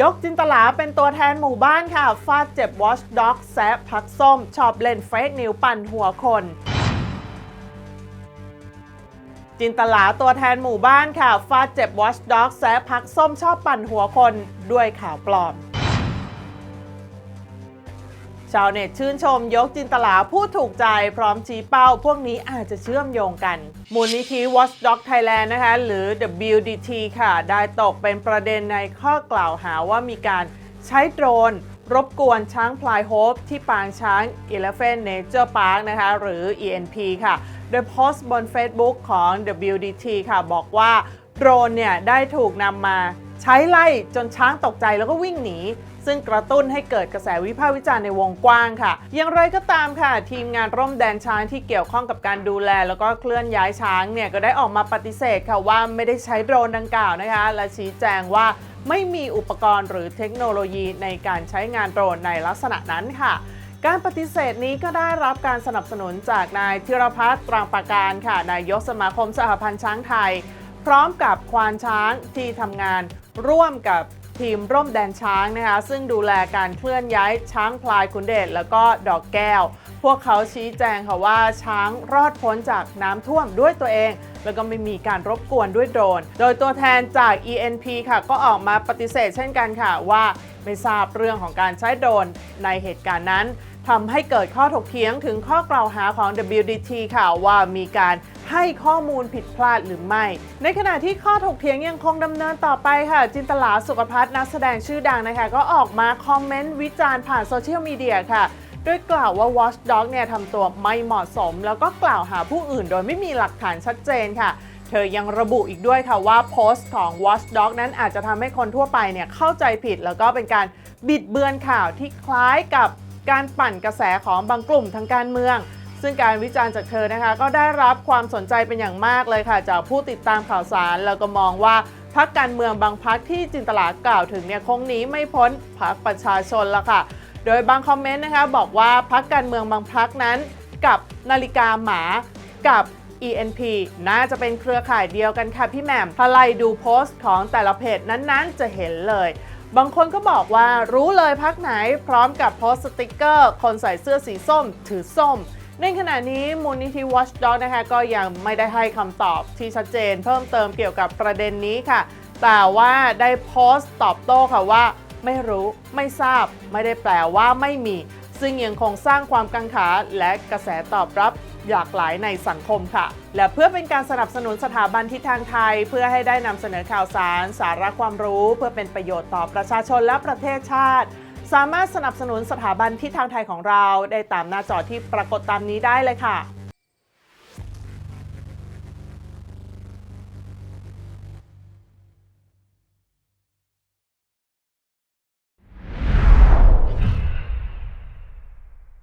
ยกจินตลาเป็นตัวแทนหมู่บ้านค่ะ ฟาดเจ็บวอชด็อกแซบพักส้ม ชอบเล่นเฟกนิวปั่นหัวคน จินตลาตัวแทนหมู่บ้านค่ะ ฟาดเจ็บวอชด็อกแซบพักส้มชอบปั่นหัวคนด้วยข่าวปลอม ชาวเน็ตชื่นชมยกจินตลาผู้ถูกใจพร้อมชี้เป้า พวกนี้อาจจะเชื่อมโยงกัน มูลนิธิ Watchdog Thailand นะคะ หรือ WDT ค่ะ ได้ตกเป็นประเด็นในข้อกล่าวหาว่ามีการใช้โดรน รบกวนช้างพลายโฮปที่ปางช้าง Elephant Nature Park นะคะ หรือ ENP ค่ะ โดยโพสต์บน Facebook ของ WDT ค่ะ บอกว่าโดรนเนี่ยได้ถูกนำมาใช้ไล่จนช้างตกใจแล้วก็วิ่งหนี ซึ่งกระตุ้นให้เกิดกระแสวิพากษ์วิจารณ์ในวงกว้างค่ะ อย่างไรก็ตามค่ะ ทีมงานร่มแดนช้างที่เกี่ยวข้องกับการดูแล แล้วก็เคลื่อนย้ายช้างเนี่ยก็ได้ออกมาปฏิเสธค่ะว่าไม่ได้ใช้โดรนดังกล่าวนะคะ และชี้แจงว่าไม่มีอุปกรณ์หรือเทคโนโลยีในการใช้งานโดรนในลักษณะนั้นค่ะการปฏิเสธนี้ก็ได้รับการสนับสนุนจากนายธีรพัฒน์ตรังประการค่ะ นายกสมาคมสหพันธ์ช้างไทย พร้อมกับควานช้างที่ทำงานร่วมกับ ทีมร่มแดนช้างนะคะซึ่งดูแลการเคลื่อนย้ายช้างพลายคุณเดชแล้วก็ดอกแก้ว พวกเขาชี้แจงค่ะว่าช้างรอดพ้นจากน้ำท่วมด้วยตัวเอง แล้วก็ไม่มีการรบกวนด้วยโดรน โดยตัวแทนจาก ENP ค่ะ ก็ออกมาปฏิเสธเช่นกันค่ะว่าไม่ทราบเรื่องของการใช้โดรนในเหตุการณ์นั้น ทำให้เกิดข้อถกเถียงถึงข้อกล่าวหาของ WDT ค่ะว่ามีการให้ข้อมูลผิดพลาดหรือไม่ ในขณะที่ข้อถกเถียงยังคงดำเนินต่อไปค่ะ จินตลาสุขพัฒน์นักแสดงชื่อดังนะคะ ก็ออกมาคอมเมนต์วิจารณ์ผ่านโซเชียลมีเดียค่ะโดยกล่าวว่า Watchdog เนี่ยทำตัวไม่เหมาะสม แล้วก็กล่าวหาผู้อื่นโดยไม่มีหลักฐานชัดเจนค่ะ เธอยังระบุอีกด้วยค่ะว่าโพสต์ของ Watchdog นั้นอาจจะทำให้คนทั่วไปเนี่ยเข้าใจผิด แล้วก็เป็นการบิดเบือนข่าวที่คล้ายกับ การปั่นกระแสของบางกลุ่มทางการเมือง ซึ่งการวิจารณ์จากเธอนะคะ ก็ได้รับความสนใจเป็นอย่างมากเลยค่ะ จากผู้ติดตามข่าวสาร แล้วก็มองว่าพรรคการเมืองบางพรรคที่จินตลากล่าวถึงเนี่ยคงหนีไม่พ้นพรรคประชาชนละค่ะ โดยบางคอมเมนต์นะคะบอกว่าพรรคการเมืองบางพรรคนั้น กับนาฬิกาหมากับ ENP น่าจะเป็นเครือข่ายเดียวกันค่ะพี่แหม่มถ้าไล่ดูโพสต์ของแต่ละเพจนั้นๆ จะเห็นเลย บางคนก็บอกว่ารู้เลยพักไหนพร้อมกับโพสต์สติกเกอร์ คนใส่เสื้อสีส้ม ถือส้ม ในขณะนี้มูลนิธิ Watchdog นะคะก็ยังไม่ได้ให้คำตอบที่ชัดเจน เพิ่มเติมเกี่ยวกับประเด็นนี้ค่ะ แต่ว่าได้โพสต์ตอบโต้ค่ะว่า ไม่รู้ไม่ทราบ ไม่ได้แปลว่าไม่มี ซึ่งยังคงสร้างความกังขาและกระแสตอบรับ หลากหลายในสังคมค่ะ และเพื่อเป็นการสนับสนุนสถาบันทิศทางไทย เพื่อให้ได้นำเสนอข่าวสาร สาระความรู้ เพื่อเป็นประโยชน์ต่อประชาชนและประเทศชาติ สามารถสนับสนุนสถาบันทิศทางไทยของเรา ได้ตามหน้าจอที่ปรากฏตามนี้ได้เลยค่ะ